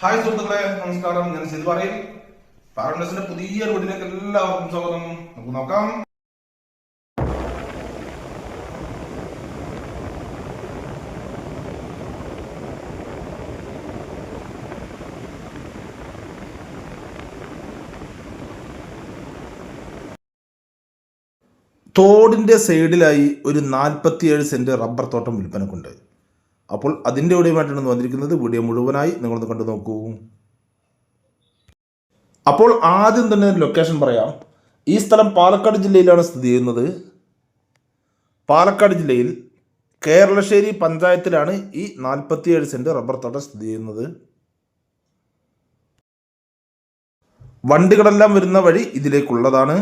Hi സുഹൃത്തുക്കളെ നമസ്കാരം. ഞാൻ സിൽ പറയും പാരഡൈസിന്റെ പുതിയ വീട്ടിലേക്ക് എല്ലാവർക്കും സ്വാഗതം. നമുക്ക് നോക്കാം. തോടിന്റെ സൈഡിലായി ഒരു നാൽപ്പത്തിയേഴ് സെന്റ് റബ്ബർ തോട്ടം വിൽപ്പനക്കുണ്ട്. അപ്പോൾ അതിന്റെ ഓടിയുമായിട്ടാണ് വന്നിരിക്കുന്നത്. വീഡിയോ മുഴുവനായി നിങ്ങളൊന്ന് കണ്ടു നോക്കൂ. അപ്പോൾ ആദ്യം തന്നെ ലൊക്കേഷൻ പറയാം. ഈ സ്ഥലം പാലക്കാട് ജില്ലയിലാണ് സ്ഥിതി ചെയ്യുന്നത്. പാലക്കാട് ജില്ലയിൽ കേരളശ്ശേരി പഞ്ചായത്തിലാണ് ഈ നാൽപ്പത്തിയേഴ് സെന്റ് റബ്ബർ തോട്ടം സ്ഥിതി ചെയ്യുന്നത്. വണ്ടികളെല്ലാം വരുന്ന വഴി ഇതിലേക്കുള്ളതാണ്.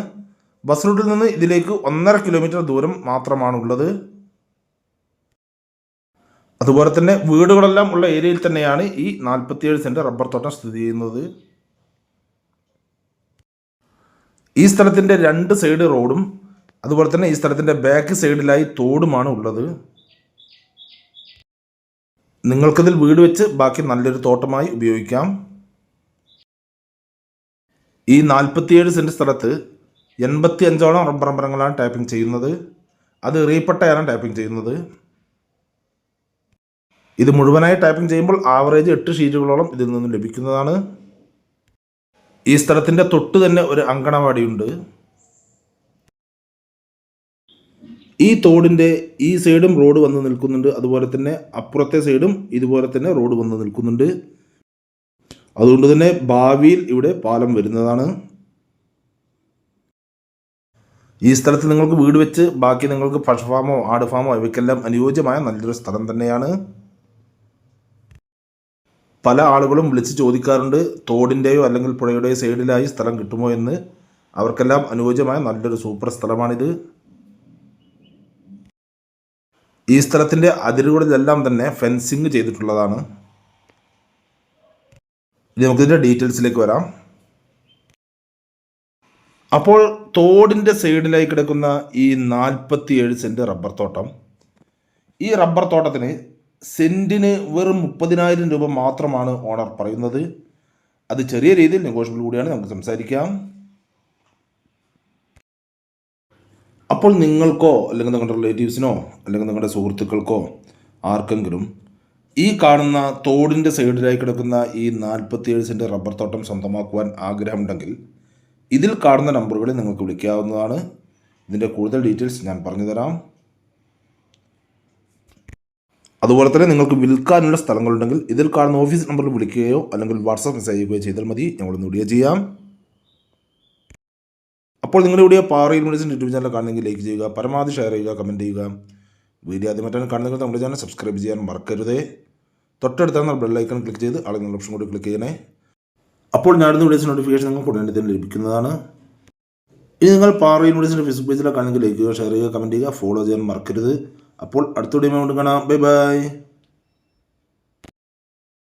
ബസ് റൂട്ടിൽ നിന്ന് ഇതിലേക്ക് ഒന്നര കിലോമീറ്റർ ദൂരം മാത്രമാണുള്ളത്. അതുപോലെ തന്നെ വീടുകളെല്ലാം ഉള്ള ഏരിയയിൽ തന്നെയാണ് ഈ നാൽപ്പത്തിയേഴ് സെന്റ് റബ്ബർ തോട്ടം സ്ഥിതി ചെയ്യുന്നത്. ഈ സ്ഥലത്തിന്റെ രണ്ട് സൈഡ് റോഡും അതുപോലെ തന്നെ ഈ സ്ഥലത്തിന്റെ ബാക്ക് സൈഡിലായി തോടുമാണ് ഉള്ളത്. നിങ്ങൾക്കിതിൽ വീട് വെച്ച് ബാക്കി നല്ലൊരു തോട്ടമായി ഉപയോഗിക്കാം. ഈ നാൽപ്പത്തിയേഴ് സെന്റ് സ്ഥലത്ത് എൺപത്തി അഞ്ചോളം റബ്ബർ മരങ്ങളാണ് ടാപ്പിംഗ് ചെയ്യുന്നത്. അത് റീപ്പട്ടയാണ് ടാപ്പിംഗ് ചെയ്യുന്നത്. ഇത് മുഴുവനായി ടൈപ്പിംഗ് ചെയ്യുമ്പോൾ ആവറേജ് എട്ട് ഷീറ്റുകളോളം ഇതിൽ നിന്നും ലഭിക്കുന്നതാണ്. ഈ സ്ഥലത്തിന്റെ തൊട്ട് തന്നെ ഒരു അങ്കണവാടിയുണ്ട്. ഈ തോടിന്റെ ഈ സൈഡും റോഡ് വന്ന് നിൽക്കുന്നുണ്ട്. അതുപോലെ തന്നെ അപ്പുറത്തെ സൈഡും ഇതുപോലെ തന്നെ റോഡ് വന്ന് നിൽക്കുന്നുണ്ട്. അതുകൊണ്ട് തന്നെ ഭാവിയിൽ ഇവിടെ പാലം വരുന്നതാണ്. ഈ സ്ഥലത്ത് നിങ്ങൾക്ക് വീട് വെച്ച് ബാക്കി നിങ്ങൾക്ക് പശു ഫാമോ ആട് ഫാമോ ഇവയ്ക്കെല്ലാം അനുയോജ്യമായ നല്ലൊരു സ്ഥലം തന്നെയാണ്. പല ആളുകളും വിളിച്ച് ചോദിക്കാറുണ്ട് തോടിന്റെയോ അല്ലെങ്കിൽ പുഴയുടെയോ സൈഡിലായി സ്ഥലം കിട്ടുമോ എന്ന്. അവർക്കെല്ലാം അനുയോജ്യമായ നല്ലൊരു സൂപ്പർ സ്ഥലമാണിത്. ഈ സ്ഥലത്തിന്റെ അതിരുകളിലെല്ലാം തന്നെ ഫെൻസിങ് ചെയ്തിട്ടുള്ളതാണ്. ഇനി നമുക്കിതിന്റെ ഡീറ്റെയിൽസിലേക്ക് വരാം. അപ്പോൾ തോടിന്റെ സൈഡിലായി കിടക്കുന്ന ഈ നാൽപ്പത്തിയേഴ് സെന്റ് റബ്ബർ തോട്ടം. ഈ റബ്ബർ തോട്ടത്തിന് സെന്റിന് വെറും മുപ്പതിനായിരം രൂപ മാത്രമാണ് ഓണർ പറയുന്നത്. അത് ചെറിയ രീതിയിൽ നെഗോഷ്യബിൾ കൂടിയാണ്. നമുക്ക് സംസാരിക്കാം. അപ്പോൾ നിങ്ങൾക്കോ അല്ലെങ്കിൽ നിങ്ങളുടെ റിലേറ്റീവ്സിനോ അല്ലെങ്കിൽ നിങ്ങളുടെ സുഹൃത്തുക്കൾക്കോ ആർക്കെങ്കിലും ഈ കാണുന്ന തോടിന്റെ സൈഡിലായി കിടക്കുന്ന ഈ നാൽപ്പത്തിയേഴ് സെന്റ് റബ്ബർ തോട്ടം സ്വന്തമാക്കുവാൻ ആഗ്രഹമുണ്ടെങ്കിൽ ഇതിൽ കാണുന്ന നമ്പറുകളിൽ നിങ്ങൾക്ക് വിളിക്കാവുന്നതാണ്. ഇതിന്റെ കൂടുതൽ ഡീറ്റെയിൽസ് ഞാൻ പറഞ്ഞു തരാം. അതുപോലെ തന്നെ നിങ്ങൾക്ക് വിൽക്കാനുള്ള സ്ഥലങ്ങളുണ്ടെങ്കിൽ ഇതിൽ കാണുന്ന ഓഫീസ് നമ്പറിൽ വിളിക്കുകയോ അല്ലെങ്കിൽ വാട്സാപ്പ് മെസ്സേജ് ചെയ്യുകയോ ചെയ്താൽ മതി. ഞങ്ങളൊന്ന് വീഡിയോ ചെയ്യാം. അപ്പോൾ നിങ്ങളുടെ വീഡിയോ പാറയിൽ മെഡിസിൻ യൂട്യൂബ് ചാനൽ കാണുന്നെങ്കിൽ ലൈക്ക് ചെയ്യുക പരമാവധി ഷെയർ ചെയ്യുക കമന്റ് ചെയ്യുക. വീഡിയോ ആദ്യമായിട്ടാണ് കാണുന്നെങ്കിൽ നമ്മുടെ ചാനൽ സബ്സ്ക്രൈബ് ചെയ്യാൻ മറക്കരുതേ. തൊട്ടടുത്താണ് ബെൽ ഐക്കൺ ക്ലിക്ക് ചെയ്ത് ആളുകൾ ഓപ്ഷൻ കൂടി ക്ലിക്ക് ചെയ്യണേ. അപ്പോൾ ഞാനിന്ന് വീഡിയോസ് നോട്ടിഫിക്കേഷൻ നിങ്ങൾക്ക് ഉടനെ തന്നെ ലഭിക്കുന്നതാണ്. ഇനി നിങ്ങൾ പാറയിൽ വീഡിയോസിന്റെ ഫേസ്ബുക്ക് പേജിലൊക്കെ കാണുന്നെങ്കിൽ ലൈക്ക് ചെയ്യുക ഷെയർ ചെയ്യുക കമന്റ് ചെയ്യുക ഫോളോ ചെയ്യാൻ മറക്കരുത്. അപ്പോൾ അടുത്ത വീഡിയോ കാണാം. Bye bye